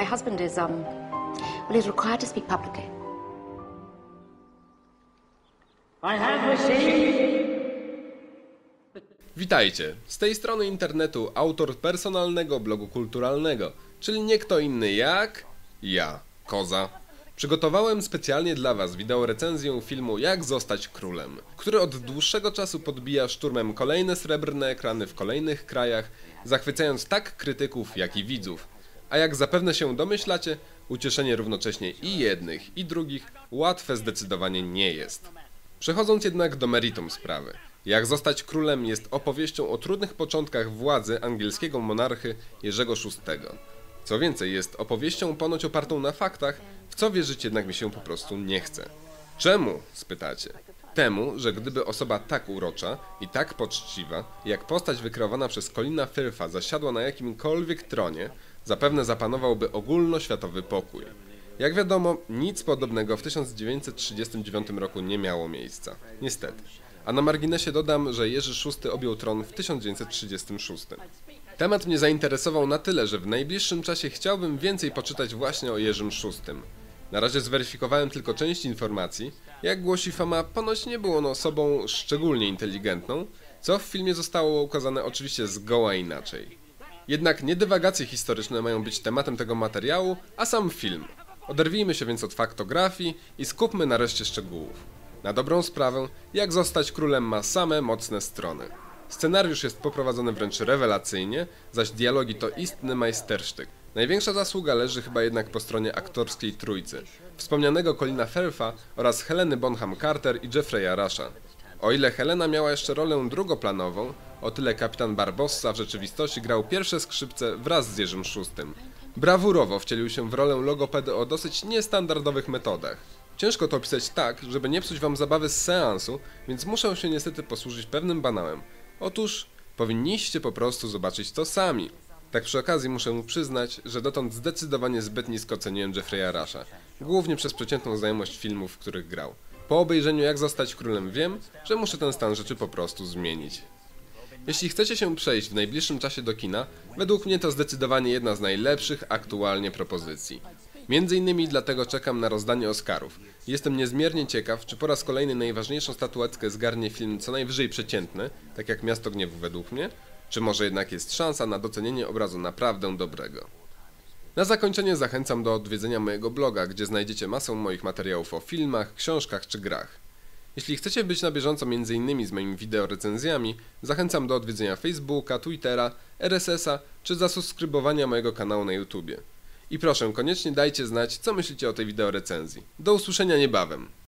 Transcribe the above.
My husband is, um, well, he's required to speak publicly. I have received Witajcie! Z tej strony internetu autor personalnego blogu kulturalnego, czyli nie kto inny jak ja, Koza. Przygotowałem specjalnie dla Was wideo recenzję filmu Jak zostać królem, który od dłuższego czasu podbija szturmem kolejne srebrne ekrany w kolejnych krajach, zachwycając tak krytyków, jak i widzów. A jak zapewne się domyślacie, ucieszenie równocześnie i jednych, i drugich łatwe zdecydowanie nie jest. Przechodząc jednak do meritum sprawy. Jak zostać królem jest opowieścią o trudnych początkach władzy angielskiego monarchy Jerzego VI. Co więcej, jest opowieścią ponoć opartą na faktach, w co wierzyć jednak mi się po prostu nie chce. Czemu? spytacie. Temu, że gdyby osoba tak urocza i tak poczciwa, jak postać wykreowana przez Colina Firtha zasiadła na jakimkolwiek tronie, zapewne zapanowałby ogólnoświatowy pokój. Jak wiadomo, nic podobnego w 1939 roku nie miało miejsca. Niestety. A na marginesie dodam, że Jerzy VI objął tron w 1936. Temat mnie zainteresował na tyle, że w najbliższym czasie chciałbym więcej poczytać właśnie o Jerzym VI. Na razie zweryfikowałem tylko część informacji. Jak głosi fama, ponoć nie był on osobą szczególnie inteligentną, co w filmie zostało ukazane oczywiście zgoła inaczej. Jednak nie dywagacje historyczne mają być tematem tego materiału, a sam film. Oderwijmy się więc od faktografii i skupmy nareszcie szczegółów. Na dobrą sprawę, jak zostać królem ma same mocne strony. Scenariusz jest poprowadzony wręcz rewelacyjnie, zaś dialogi to istny majstersztyk. Największa zasługa leży chyba jednak po stronie aktorskiej trójcy, wspomnianego Colina Firtha oraz Heleny Bonham Carter i Jeffrey'a Rusha. O ile Helena miała jeszcze rolę drugoplanową, o tyle kapitan Barbossa w rzeczywistości grał pierwsze skrzypce wraz z Jerzym VI. Brawurowo wcielił się w rolę logopedy o dosyć niestandardowych metodach. Ciężko to opisać tak, żeby nie psuć wam zabawy z seansu, więc muszę się niestety posłużyć pewnym banałem. Otóż powinniście po prostu zobaczyć to sami. Tak przy okazji muszę mu przyznać, że dotąd zdecydowanie zbyt nisko ceniłem Jeffrey'a Rusha, głównie przez przeciętną znajomość filmów, w których grał. Po obejrzeniu Jak zostać królem wiem, że muszę ten stan rzeczy po prostu zmienić. Jeśli chcecie się przejść w najbliższym czasie do kina, według mnie to zdecydowanie jedna z najlepszych aktualnie propozycji. Między innymi dlatego czekam na rozdanie Oscarów. Jestem niezmiernie ciekaw, czy po raz kolejny najważniejszą statuetkę zgarnie film co najwyżej przeciętny, tak jak Miasto Gniewu według mnie, czy może jednak jest szansa na docenienie obrazu naprawdę dobrego. Na zakończenie zachęcam do odwiedzenia mojego bloga, gdzie znajdziecie masę moich materiałów o filmach, książkach czy grach. Jeśli chcecie być na bieżąco m.in. z moimi wideo recenzjami, zachęcam do odwiedzenia Facebooka, Twittera, RSS-a czy zasubskrybowania mojego kanału na YouTubie. I proszę, koniecznie dajcie znać, co myślicie o tej wideo recenzji. Do usłyszenia niebawem.